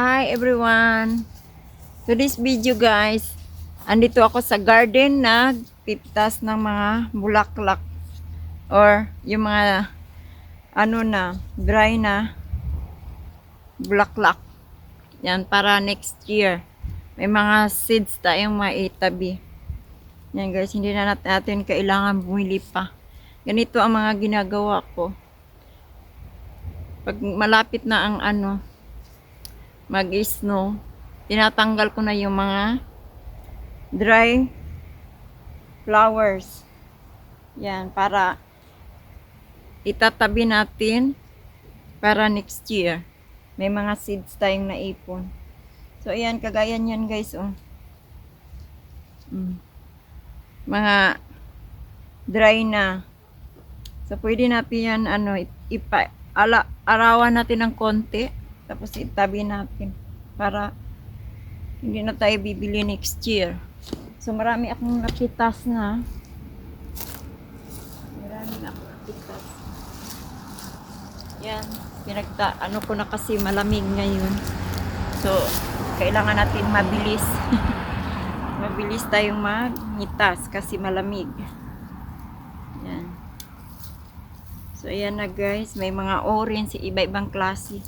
Hi everyone! Today's video guys, andito ako sa garden nagpitas ng mga bulaklak or yung mga ano na, dry na bulaklak. Yan, para next year. May mga seeds tayong maitabi. Yan guys, hindi na nat- natin kailangan bumili pa. Ganito ang mga ginagawa ko. Pag malapit na ang ano, mag-snow, tinatanggal ko na yung mga dry flowers. Yan, para itatabi natin para next year. May mga seeds tayong naipon. So, ayan, kagaya niyan guys, oh. Mm. Mga dry na. So, pwede natin yan, ano, ipa, ala, arawan natin ng konti. Tapos itabi natin para hindi na tayo bibili next year. So marami akong napitas na. Marami na akong napitas. Yan. Pinagta, ano ko na kasi malamig ngayon. So, kailangan natin mabilis. mabilis tayong magnitas kasi malamig. Yan. So, ayan na guys. May mga orange, iba-ibang klase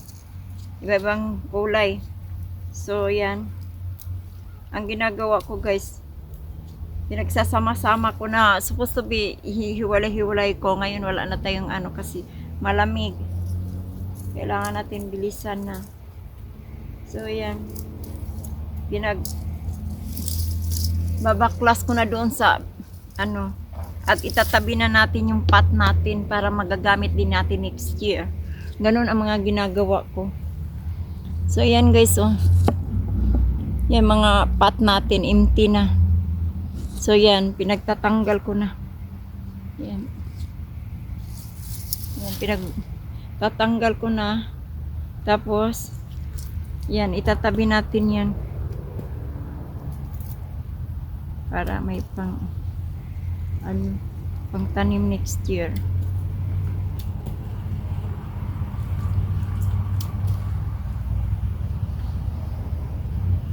iba-ibang kulay. So, yan. Ang ginagawa ko, guys, pinagsasama-sama ko na supposed to be hihiwalay-hiwalay ko. Ngayon, wala na tayong ano kasi malamig. Kailangan natin bilisan na. So, yan. Pinag babaklas ko na doon sa ano at itatabi na natin yung pot natin para magagamit din natin next year. Ganun ang mga ginagawa ko. So, ayan guys, oh. Yan, mga pot natin, empty na. So, yan, pinagtatanggal ko na. Yan. Yan, pinagtatanggal ko na. Tapos, yan, itatabi natin yan. Para may pang, ano, pang tanim next year.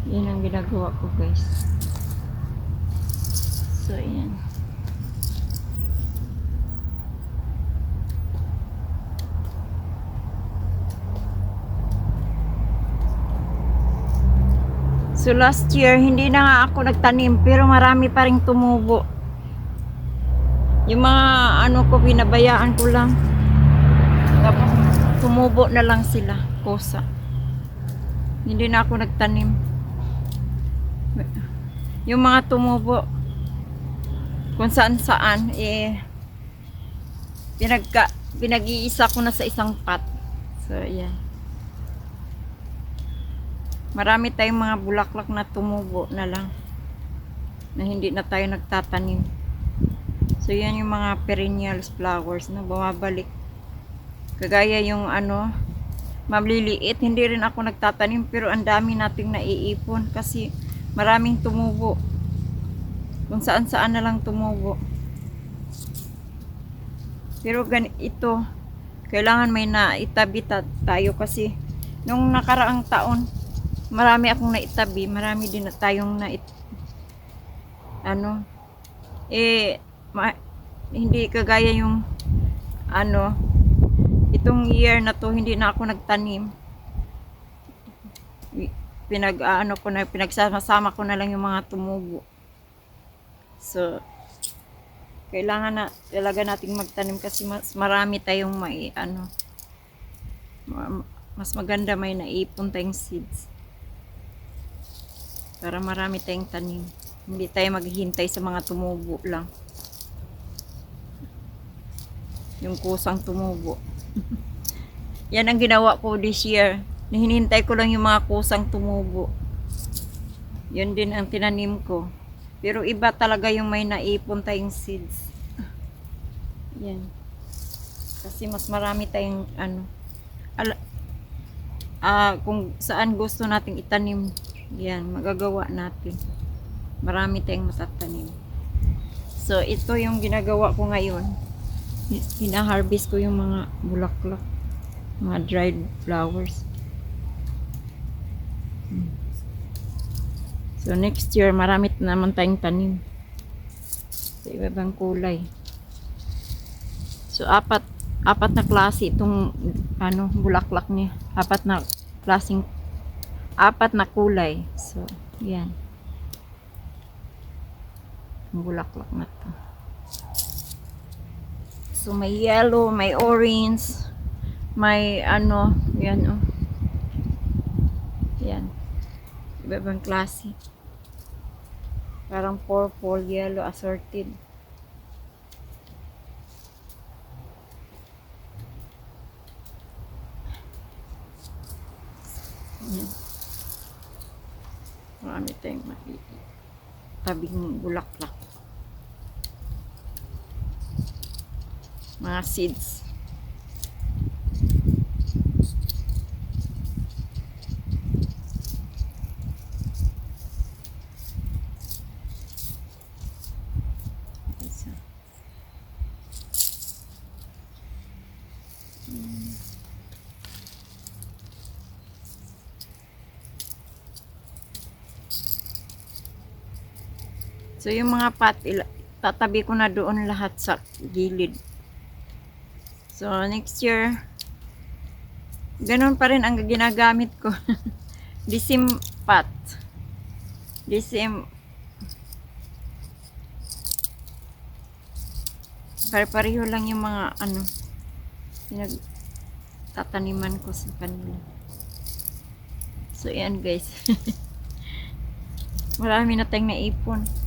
Yan ang ginagawa ko guys. So, yan. So last year, hindi na nga ako nagtanim pero marami pa rin tumubo. Yung mga ano ko, binabayaan ko lang. Tapos tumubo na lang sila, kosa. Hindi na ako nagtanim. Yung mga tumubo, kung saan saan, eh, pinagka, pinag-iisa ko na sa isang pot. So, yan. Marami tayong mga bulaklak na tumubo na lang. Na hindi na tayo nagtatanim. So, yan yung mga perennials flowers na bumabalik. Kagaya yung ano, maliliit. Hindi rin ako nagtatanim pero ang dami nating naiipon kasi maraming tumubo. Kung saan saan na lang tumubo. Pero ito, kailangan may naitabi ta- tayo kasi nung nakaraang taon, marami akong naitabi, marami din na tayong nait ano eh ma- hindi kagaya yung ano itong year na to hindi na ako nagtanim pinag ano ko na pinagsama-sama ko na lang yung mga tumubo. So kailangan na talaga nating magtanim kasi mas marami tayong may ano ma- mas maganda may naipon tayong seeds. Para marami tayong tanim. Hindi tayo maghihintay sa mga tumubo lang. Yung kusang tumubo. Yan ang ginawa ko this year hinihintay ko lang yung mga kusang tumubo. Yun din ang tinanim ko. Pero iba talaga yung may naipon tayong seeds. Yan. Kasi mas marami tayong ano ala, ah, kung saan gusto nating itanim yan magagawa natin. Marami tayong matatanim so ito yung ginagawa ko ngayon. Hina-harvest ko yung mga bulaklak mga dried flowers So next year, marami naman tayong tanim. Sa iba-ibang kulay. So apat apat na klase itong ano bulaklak niya. Apat na klaseng apat na kulay. So, yan. Ang bulaklak na to. So may yellow, may orange, may ano, yan oh. Yan. Iba-ibang klase. Parang purple, yellow, assorted. Yan. Marami tayong makikita. Tabing bulaklak. Mga seeds. Isa. Mm. So yung mga pot, tatabi ko na doon lahat sa gilid. So next year, ganun pa rin ang ginagamit ko. Disim pot. Disim Pare-pareho lang yung mga ano pinag tataniman ko sa kanila. So yan guys. Marami na tayong naipon.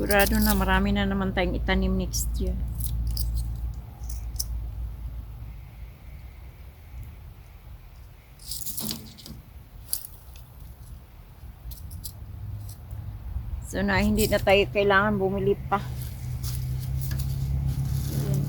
Sigurado na marami na naman tayong itanim next year. So na hindi na tayo kailangan bumili pa. Ayan.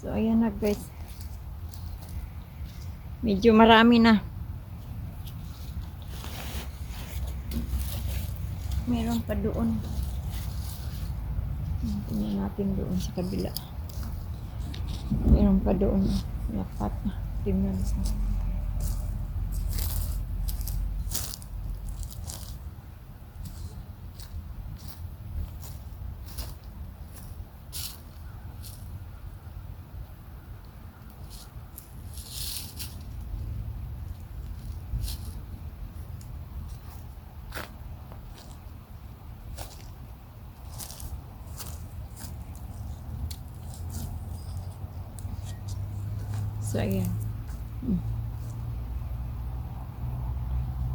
So, ayan na guys. Medyo marami na. Meron pa doon. Tingnan natin doon sa kabila. Meron pa doon. Yapat na. Tingnan sa So, ayan.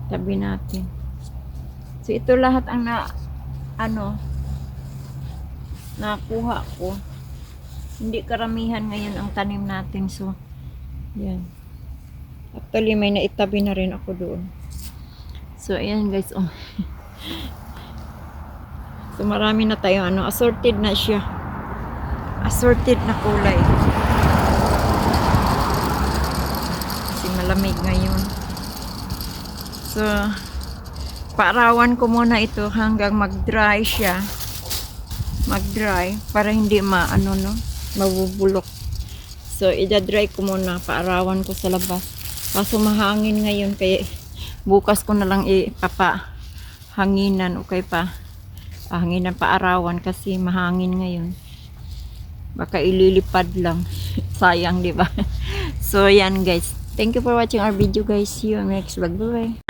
Tabi natin. So, ito lahat ang na, ano, nakuha ko. Hindi karamihan ngayon ang tanim natin. So, yan. Actually, may naitabi na rin ako doon. So, ayan guys. Oh. so, marami na tayo. Ano, assorted na siya. Assorted na kulay. Kasi malamig ngayon. So, paarawan ko muna ito hanggang mag-dry siya. Mag-dry para hindi maano no, mabubulok. So, ida-dry ko muna, paarawan ko sa labas. Kaso mahangin ngayon kaya bukas ko na lang ipapa hanginan o kay pa ah, hanginan paarawan kasi mahangin ngayon. Baka ililipad lang. Sayang, di ba? so, yan guys. Thank you for watching our video guys. See you on next vlog. Bye-bye.